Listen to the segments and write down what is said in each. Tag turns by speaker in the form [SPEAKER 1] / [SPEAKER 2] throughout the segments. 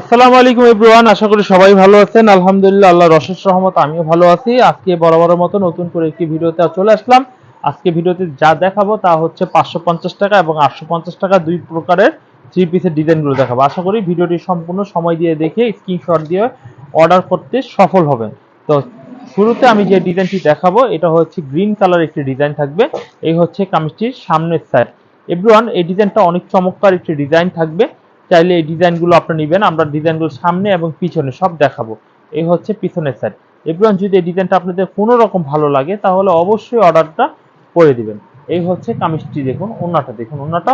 [SPEAKER 1] আসসালামু আলাইকুম এভরিওয়ান, আশা করি সবাই ভালো আছেন। আলহামদুলিল্লাহ আল্লাহ অশেষ রহমত, আমিও ভালো আছি। আজকে বরাবরের মতো নতুন করে একটি ভিডিওতে চলে আসলাম। আজকে ভিডিওতে যা দেখাবো তা হচ্ছে পাঁচশো পঞ্চাশ টাকা এবং আটশো পঞ্চাশ টাকা দুই প্রকারের থ্রি পিসের ডিজাইনগুলো দেখাবো। আশা করি ভিডিওটি সম্পূর্ণ সময় দিয়ে দেখে স্ক্রিনশট দিয়ে অর্ডার করতে সফল হবেন। তো শুরুতে আমি যে ডিজাইনটি দেখাবো, এটা হচ্ছে গ্রিন কালার একটি ডিজাইন থাকবে। এই হচ্ছে কামিজটির সামনের সাইড এভরিওয়ান, এই ডিজাইনটা অনেক চমৎকার একটি ডিজাইন থাকবে। চাইলে এই ডিজাইনগুলো আপনি নেবেন, আমরা ডিজাইনগুলো সামনে এবং পিছনে সব দেখাবো। এই হচ্ছে পিছনের সাইড এভরিওয়ান যদি এই ডিজাইনটা আপনাদের কোনো রকম ভালো লাগে, তাহলে অবশ্যই অর্ডারটা করে দিবেন। এই হচ্ছে কামিজটি দেখুন ওনাটা দেখুন ওনাটা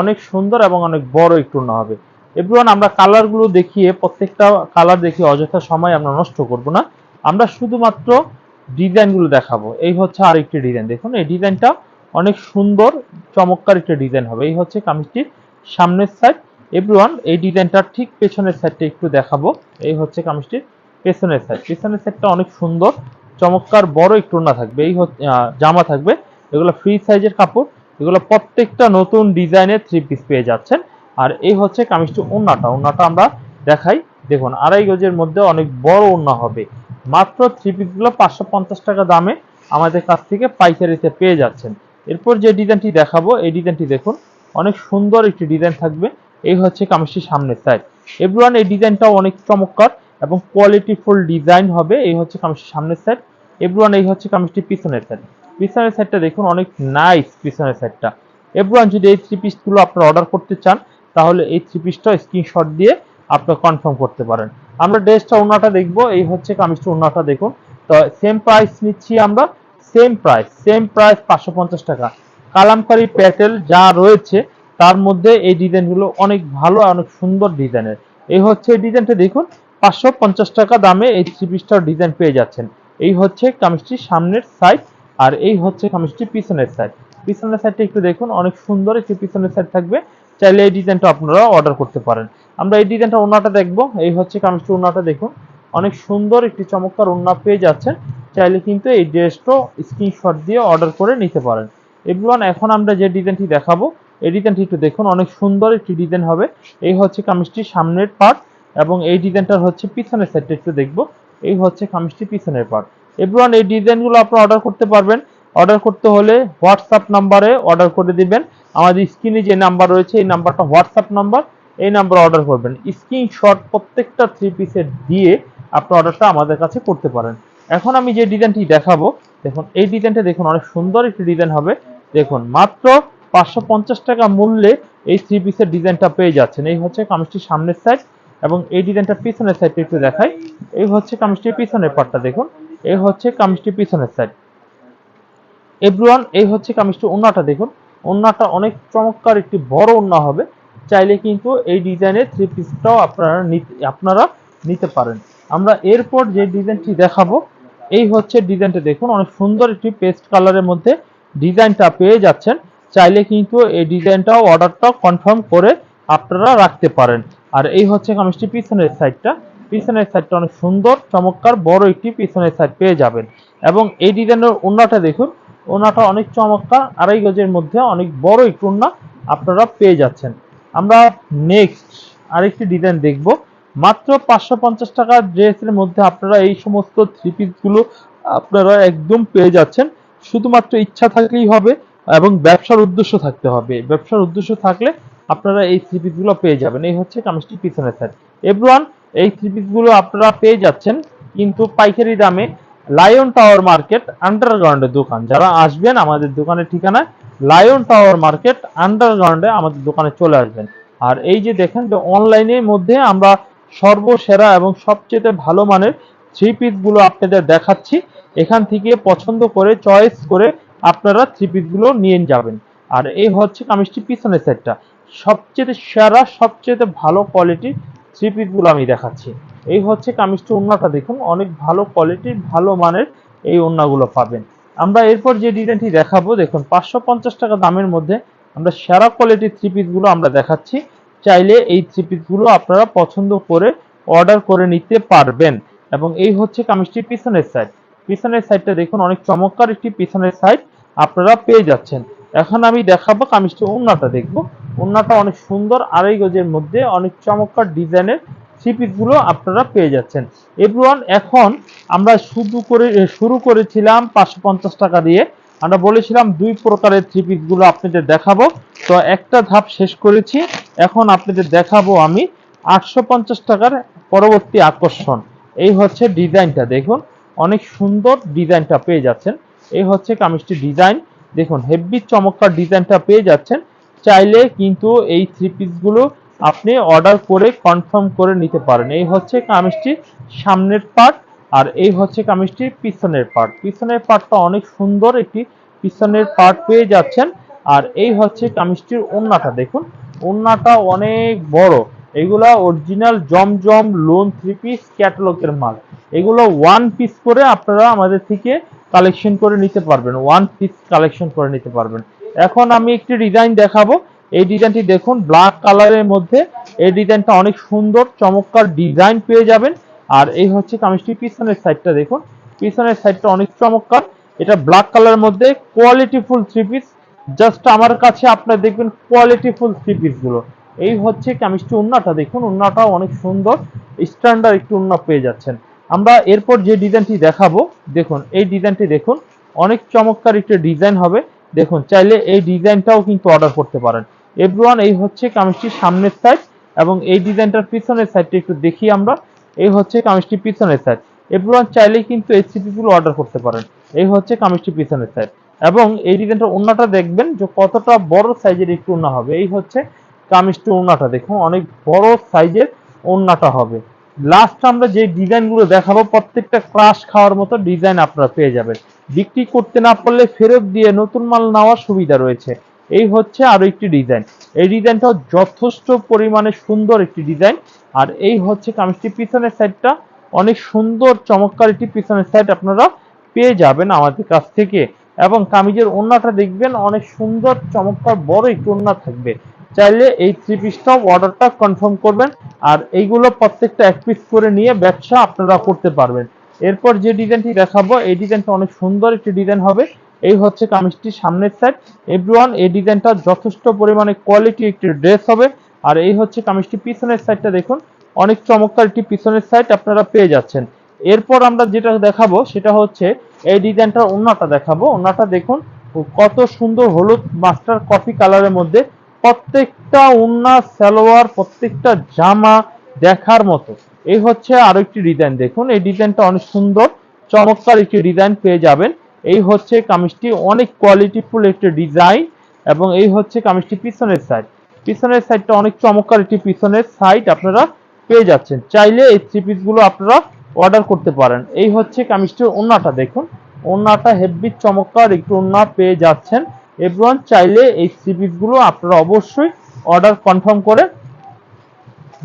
[SPEAKER 1] অনেক সুন্দর এবং অনেক বড় একটু ওনা হবে। এভরিওয়ান আমরা কালারগুলো দেখিয়ে, প্রত্যেকটা কালার দেখিয়ে অযথা সময় আমরা নষ্ট করব না। আমরা শুধুমাত্র ডিজাইনগুলো দেখাবো। এই হচ্ছে আরেকটি ডিজাইন, দেখুন, এই ডিজাইনটা অনেক সুন্দর, চমৎকার একটা ডিজাইন হবে। এই হচ্ছে কামিজটির সামনের সাইড এভরিওয়ান এই ডিজাইনটার ঠিক পেছনের সাইডটা একটু দেখাবো। এই হচ্ছে কামিজটির পেছনের সাইড পেছনের সাইডটা অনেক সুন্দর, চমৎকার, বড় একটু না থাকবে। এই জামা থাকবে। এগুলো ফ্রি সাইজের কাপড়। এগুলো প্রত্যেকটা নতুন ডিজাইনের থ্রি পিস পেয়ে যাচ্ছেন। আর এই হচ্ছে কামিজটি ওন্নাটা। ওন্নাটা আমরা দেখাই। দেখুন, আড়াই গজের মধ্যে অনেক বড় ওন্না হবে। মাত্র থ্রি পিসগুলো পাঁচশো পঞ্চাশ টাকা দামে আমাদের কাছ থেকে পাইকারিতে পেয়ে যাচ্ছেন। এরপর যে ডিজাইনটি দেখাবো, এই ডিজাইনটি দেখুন। অনেক সুন্দর একটি ডিজাইন থাকবে। এই হচ্ছে কামিজটির সামনের সাইড এভরিওয়ান এই ডিজাইনটাও অনেক চমৎকার এবং কোয়ালিটিফুল ডিজাইন হবে, এই হচ্ছে কামিজটির সামনের সাইড এভরিওয়ান এই হচ্ছে কামিজটির পিছনের সাইড পিছনের সাইডটা দেখুন, অনেক নাইস পিছনের সাইডটা এভরিওয়ান যদি এই থ্রি পিসগুলো আপনারা অর্ডার করতে চান, তাহলে এই থ্রি পিসটা স্ক্রিনশট দিয়ে আপনারা কনফার্ম করতে পারেন। আমরা ড্রেসটা ওনাটা দেখব, এই হচ্ছে কামিজটা ওনাটা দেখুন। তো সেম প্রাইস নিচ্ছি আমরা সেম প্রাইস সেম প্রাইস পাঁচশো পঞ্চাশ টাকা। কালামকারী প্যাটেল যা রয়েছে তার মধ্যে এই ডিজাইনগুলো অনেক ভালো আর অনেক সুন্দর ডিজাইনের। এই হচ্ছে এই ডিজাইনটা দেখুন, পাঁচশো পঞ্চাশ টাকা দামে এই থ্রি পিসটার ডিজাইন পেয়ে যাচ্ছেন। এই হচ্ছে কামিজটির সামনের সাইড আর এই হচ্ছে কামিজটির পিছনের সাইড পিছনের সাইডটা একটু দেখুন, অনেক সুন্দর একটি পিছনের সাইড থাকবে। চাইলে এই ডিজাইনটা আপনারা অর্ডার করতে পারেন। আমরা এই ডিজাইনটা ওনাটা দেখব। এই হচ্ছে কামিজটি ওনাটা দেখুন, অনেক সুন্দর একটি চমৎকার ওনা পেয়ে যাচ্ছেন। চাইলে কিন্তু এই ড্রেসটা স্ক্রিনশট দিয়ে অর্ডার করে নিতে পারেন। এভরিওয়ান এখন আমরা যে ডিজাইনটি দেখাবো এই ডিজাইনটি একটু দেখুন, অনেক সুন্দর একটি ডিজাইন হবে। এই হচ্ছে কামিজটির সামনের পার্ট এবং এই ডিজাইনটার হচ্ছে পিছনের সাইডটা একটু দেখব। এই হচ্ছে কামিজটি পিছনের পার্ট এভরিওয়ান, এই ডিজাইনগুলো আপনারা অর্ডার করতে পারবেন। অর্ডার করতে হলে হোয়াটসঅ্যাপ নাম্বারে অর্ডার করে দিবেন। আমাদের স্ক্রিনে যে নাম্বার রয়েছে, এই নাম্বারটা হোয়াটসঅ্যাপ নাম্বার এই নাম্বার অর্ডার করবেন। স্ক্রিনশট প্রত্যেকটা থ্রি পিসের দিয়ে আপনি অর্ডারটা আমাদের কাছে করতে পারেন। এখন আমি যে ডিজাইনটি দেখাবো, দেখুন, এই ডিজাইনটা দেখুন, অনেক সুন্দর একটি ডিজাইন হবে। দেখুন, মাত্র পাঁচশো পঞ্চাশ টাকা মূল্যে এই থ্রি পিসের ডিজাইনটা পেয়ে যাচ্ছেন। এই হচ্ছে কামিজটির সামনের সাইড এবং এই ডিজাইনটা পিছনের সাইডটা একটু দেখাই। এই হচ্ছে কামিজটির পিছনের পার্টটা দেখুন। এই হচ্ছে কামিজটির পিছনের সাইড এভরিওয়ান এই হচ্ছে কামিজটি ওন্নাটা দেখুন। ওন্নাটা অনেক চমৎকার একটি বড় ওন্না হবে। চাইলে কিন্তু এই ডিজাইনের থ্রি পিসটাও আপনারা আপনারা নিতে পারেন। আমরা এরপর যে ডিজাইনটি দেখাবো, এই হচ্ছে ডিজাইনটা দেখুন। অনেক সুন্দর একটি পেস্ট কালারের মধ্যে ডিজাইনটা পেয়ে যাচ্ছেন। চাইলে কিন্তু এই ডিজাইনটাও অর্ডারটা কনফার্ম করে আপনারা রাখতে পারেন। আর এই হচ্ছে কামিজটি পিছনের সাইডটা পিছনের সাইডটা অনেক সুন্দর, চমৎকার, বড় একটি পিছনের সাইড পেয়ে যাবেন। এবং এই ডিজাইনের ওনাটা দেখুন, ওনাটা অনেক চমৎকার, আড়াই গজের মধ্যে অনেক বড় একটু ওনা আপনারা পেয়ে যাচ্ছেন। আমরা নেক্সট আরেকটি ডিজাইন দেখব। মাত্র পাঁচশো পঞ্চাশ টাকার ড্রেসের মধ্যে আপনারা এই সমস্ত থ্রি পিসগুলো আপনারা একদম পেয়ে যাচ্ছেন। শুধুমাত্র ইচ্ছা থাকলেই হবে এবং ব্যবসার উদ্দেশ্য থাকতে হবে। ব্যবসার উদ্দেশ্য থাকলে আপনারা এই থ্রি পিসগুলো পেয়ে যাবেন। এই হচ্ছে কামিজটি পিছনের সাইড এভরিওয়ান এই থ্রি পিসগুলো আপনারা পেয়ে যাচ্ছেন, কিন্তু পাইকারি দামে লায়ন টাওয়ার মার্কেট আন্ডারগ্রাউন্ডের দোকান। যারা আসবেন আমাদের দোকানের ঠিকানা লায়ন টাওয়ার মার্কেট আন্ডারগ্রাউন্ডে আমাদের দোকানে চলে আসবেন। আর এই যে দেখেন যে অনলাইনের মধ্যে আমরা সর্বসেরা এবং সবচেয়ে ভালো মানের থ্রি পিসগুলো আপনাদের দেখাচ্ছি। এখান থেকে পছন্দ করে চয়েস করে আপনারা থ্রি পিসগুলো নিয়ে যাবেন। আর এই হচ্ছে কামিজটি পিছনের সেটটা সবচেয়ে সেরা, সবচেয়ে ভালো কোয়ালিটির থ্রি পিসগুলো আমি দেখাচ্ছি। এই হচ্ছে কামিজটি ওন্নাটা দেখুন, অনেক ভালো কোয়ালিটির ভালো মানের এই ওন্নাগুলো পাবেন। আমরা এরপর যে ডিজাইনটি দেখাবো, দেখুন, পাঁচশো পঞ্চাশ টাকা দামের মধ্যে আমরা সেরা কোয়ালিটির থ্রি পিসগুলো আমরা দেখাচ্ছি। চাইলে এই থ্রি পিসগুলো আপনারা পছন্দ করে অর্ডার করে নিতে পারবেন। এবং এই হচ্ছে কামিজটির পিছনের সাইড পিছনের সাইডটা দেখুন, অনেক চমৎকার একটি পিছনের সাইড আপনারা পেয়ে যাচ্ছেন। এখন আমি দেখাবো কামিজটি ওন্নাটা দেখব। ওন্নাটা অনেক সুন্দর, আড়াই গজের মধ্যে অনেক চমৎকার ডিজাইনের থ্রি পিসগুলো আপনারা পেয়ে যাচ্ছেন। এভরিওয়ান, এখন আমরা শুধু করে শুরু করেছিলাম পাঁচশো পঞ্চাশ টাকা দিয়ে। আমরা বলেছিলাম দুই প্রকারের থ্রি পিসগুলো আপনাদের দেখাবো। তো একটা ধাপ শেষ করেছি। এখন আপনাদের দেখাবো আমি আটশো পঞ্চাশ টাকার পরবর্তী আকর্ষণ। এই হচ্ছে ডিজাইনটা, দেখুন। অনেক সুন্দর ডিজাইনটা পেয়ে যাচ্ছেন। এই হচ্ছে কামিজটি ডিজাইন। দেখুন হেভি চমৎকার ডিজাইনটা পেয়ে যাচ্ছেন। চাইলে কিন্তু এই থ্রি পিসগুলো আপনি অর্ডার করে কনফার্ম করে নিতে পারেন। এই হচ্ছে কামিজটির সামনের পার্ট আর এই হচ্ছে কামিজটির পিছনের পার্ট পিছনের পার্টটা অনেক সুন্দর একটি পিছনের পার্ট পেয়ে যাচ্ছেন। আর এই হচ্ছে কামিজটির ওন্নাটা দেখুন ওন্নাটা অনেক বড়। এগুলা original Zamzam lawn three piece ক্যাটালগের মাল। এগুলো ওয়ান পিস করে আপনারা আমাদের থেকে কালেকশন করে নিতে পারবেন ওয়ান পিস কালেকশন করে নিতে পারবেন। এখন আমি একটি ডিজাইন দেখাবো। এই ডিজাইনটি দেখুন ব্ল্যাক কালারের মধ্যে। এই ডিজাইনটা অনেক সুন্দর, চমৎকার ডিজাইন পেয়ে যাবেন। আর এই হচ্ছে কামিজটি পিছনের সাইডটা দেখুন। পিছনের সাইডটা অনেক চমৎকার। এটা ব্ল্যাক কালারের মধ্যে quality full three piece just আমার কাছে আপনারা দেখবেন কোয়ালিটি ফুল থ্রি পিসগুলো। এই হচ্ছে কামিজটি উন্নাটা। দেখুন উন্নাটা অনেক সুন্দর। স্ট্যান্ডার্ড একটু উন্না পেয়ে যাচ্ছেন। আমরা এরপর যে ডিজাইনটি দেখাবো, দেখুন, এই ডিজাইনটি দেখুন, অনেক চমৎকার একটা ডিজাইন হবে। দেখুন, চাইলে এই ডিজাইনটাও কিন্তু অর্ডার করতে পারেন। এভরিওয়ান এই হচ্ছে কামিজটির সামনের সাইড এবং এই ডিজাইনটার পিছনের সাইডটা একটু দেখি আমরা। এই হচ্ছে কামিজটির পিছনের সাইড এভরিওয়ান চাইলেই কিন্তু এই গুলো অর্ডার করতে পারেন। এই হচ্ছে কামিজটির পিছনের সাইড এবং এই ডিজাইনটার ওন্নাটা দেখবেন যে কতটা বড় সাইজের একটু ওন্না হবে। এই হচ্ছে কামিজটি ওন্নাটা দেখুন, অনেক বড় সাইজের ওন্নাটা হবে। লাস্ট আমরা যে ডিজাইনগুলো দেখাবো, প্রত্যেকটা ক্রাশ খাওয়ার মতো ডিজাইন আপনারা পেয়ে যাবেন। বিক্রি করতে না পারলে ফেরত দিয়ে নতুন মাল নেওয়ার সুবিধা রয়েছে। এই হচ্ছে আরও একটি ডিজাইন এই ডিজাইনটাও যথেষ্ট পরিমাণে সুন্দর একটি ডিজাইন আর এই হচ্ছে কামিজটি পিছনের সাইডটা অনেক সুন্দর, চমৎকার একটি পিছনের সাইড আপনারা পেয়ে যাবেন আমাদের কাছ থেকে। এবং কামিজের ওন্নাটা দেখবেন, অনেক সুন্দর, চমৎকার, বড় একটি ওন্না থাকবে। চাইলে এই থ্রি পিসটাও অর্ডারটা কনফার্ম করবেন। আর এইগুলো প্রত্যেকটা এক পিস করে নিয়ে ব্যবসা আপনারা করতে পারবেন। এরপর যে ডিজাইনটি দেখাবো, এই ডিজাইনটা অনেক সুন্দর একটি ডিজাইন হবে। এই হচ্ছে কামিজটির সামনের সাইড এভরিওয়ান এই ডিজাইনটা যথেষ্ট পরিমাণে কোয়ালিটি একটি ড্রেস হবে। আর এই হচ্ছে কামিজটি পিছনের সাইডটা দেখুন। অনেক চমৎকার একটি পিছনের সাইড আপনারা পেয়ে যাচ্ছেন। এরপর আমরা যেটা দেখাবো, সেটা হচ্ছে এই ডিজাইনটার ওন্নাটা দেখাবো। ওন্নাটা দেখুন কত সুন্দর হলুদ মাস্টার কফি কালারের মধ্যে। প্রত্যেকটা উন্না সালোয়ার, প্রত্যেকটা জামা দেখার মতো। এই হচ্ছে আরও একটি ডিজাইন দেখুন, এই ডিজাইনটা অনেক সুন্দর, চমৎকার একটি ডিজাইন পেয়ে যাবেন। এই হচ্ছে কামিজটি, অনেক কোয়ালিটিফুল একটি ডিজাইন এবং এই হচ্ছে কামিজটি পিছনের সাইড পিছনের সাইডটা অনেক চমৎকার একটি পিছনের সাইড আপনারা পেয়ে যাচ্ছেন। চাইলে এই থ্রি পিসগুলো আপনারা অর্ডার করতে পারেন। এই হচ্ছে কামিজটির ওন্নাটা দেখুন। ওন্নাটা হেভি চমৎকার একটু ওন্না পেয়ে যাচ্ছেন। এভরিওয়ান চাইলে এই থ্রি আপনারা অবশ্যই অর্ডার কনফার্ম করে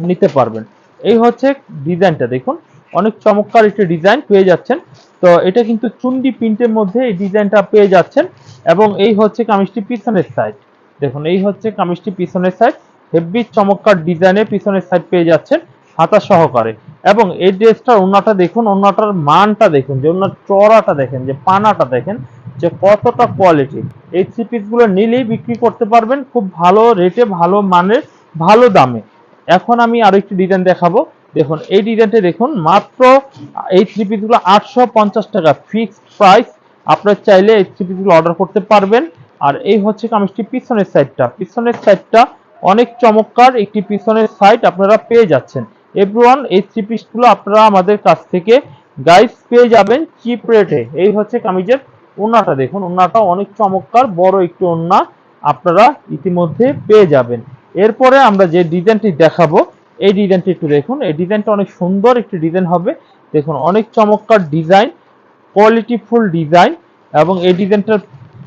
[SPEAKER 1] নিতে পারবেন। এই হচ্ছে ডিজাইনটা দেখুন। অনেক চমৎকার একটি ডিজাইন পেয়ে যাচ্ছেন। তো এটা কিন্তু চুন্ডি প্রিন্টের মধ্যে এই ডিজাইনটা পেয়ে যাচ্ছেন। এবং এই হচ্ছে কামিজটি পিছনের সাইড দেখুন, এই হচ্ছে কামিজটি পিছনের সাইড হেভি চমৎকার ডিজাইনে পিছনের সাইড পেয়ে যাচ্ছেন হাতা সহকারে। এবং এই ড্রেসটার ওনাটা দেখুন ওনাটার মানটা দেখুন, যে ওনার চড়াটা দেখেন, যে পানাটা দেখেন যে কতটা কোয়ালিটি এই থ্রি পিসগুলো নিলেই বিক্রি করতে পারবেন খুব ভালো রেটে ভালো মানের, ভালো দামে। এখন আমি আরও একটি ডিজাইন দেখাবো। দেখুন, এই ডিজাইনটা দেখুন, মাত্র এই থ্রি পিসগুলো আটশো পঞ্চাশ টাকা ফিক্সড প্রাইস আপনারা চাইলে এই থ্রি পিসগুলো অর্ডার করতে পারবেন। আর এই হচ্ছে কামিজটি পিছনের সাইডটা পিছনের সাইডটা অনেক চমৎকার একটি পিছনের সাইড আপনারা পেয়ে যাচ্ছেন। এভরিওয়ান, এই থ্রি পিসগুলো আপনারা আমাদের কাছ থেকে গাইস পেয়ে যাবেন চিপ রেটে এই হচ্ছে কামিজের ওন্নাটা দেখুন ওন্নাটা অনেক চমৎকার, বড় একটু ওন্না আপনারা ইতিমধ্যে পেয়ে যাবেন। এরপরে আমরা যে ডিজাইনটি দেখাবো, এই ডিজাইনটি একটু দেখুন, এই ডিজাইনটা অনেক সুন্দর একটি ডিজাইন হবে। দেখুন, অনেক চমৎকার ডিজাইন কোয়ালিটিফুল ডিজাইন, এবং এই ডিজাইনটার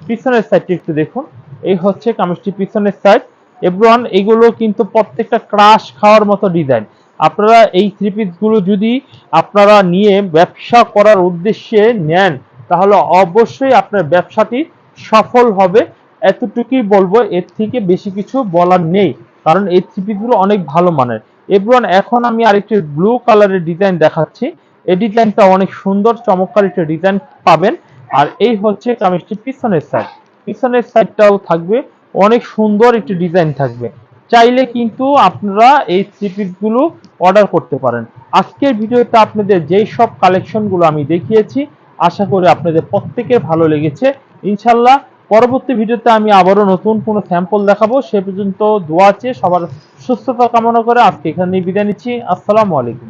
[SPEAKER 1] পিছনের সাইডটি একটু দেখুন। এই হচ্ছে কামিজটি পিছনের সাইড। এভরিওয়ান, এগুলো কিন্তু প্রত্যেকটা ক্রাশ খাওয়ার মতো ডিজাইন। আপনারা এই থ্রি পিসগুলো যদি আপনারা নিয়ে ব্যবসা করার উদ্দেশ্যে নেন তাহলে অবশ্যই আপনার ব্যবসাটি সফল হবে। এতটুকুই বলব, এর থেকে বেশি কিছু বলার নেই, কারণ এই থ্রি পিসগুলো অনেক ভালো মানের। এভরিওয়ান এখন আমি আরেকটি ব্লু কালারের ডিজাইন দেখাচ্ছি। এই ডিজাইনটা অনেক সুন্দর, চমৎকার একটা ডিজাইন পাবেন। আর এই হচ্ছে কামিজটি পিছনের সাইড পিছনের সাইডটাও থাকবে, অনেক সুন্দর একটি ডিজাইন থাকবে। চাইলে কিন্তু আপনারা এই থ্রি পিসগুলো অর্ডার করতে পারেন। আজকের ভিডিওতে আপনাদের যেই সব কালেকশনগুলো আমি দেখিয়েছি আশা করি আপনাদের প্রত্যেকের ভালো লেগেছে। ইনশাল্লাহ পরবর্তী ভিডিওতে আমি আবারও নতুন কোনো স্যাম্পল দেখাবো। সে পর্যন্ত দোয়া চেয়ে সবার সুস্থতা কামনা করে আজকে এখানে বিদায় নিচ্ছি। আসসালামু আলাইকুম।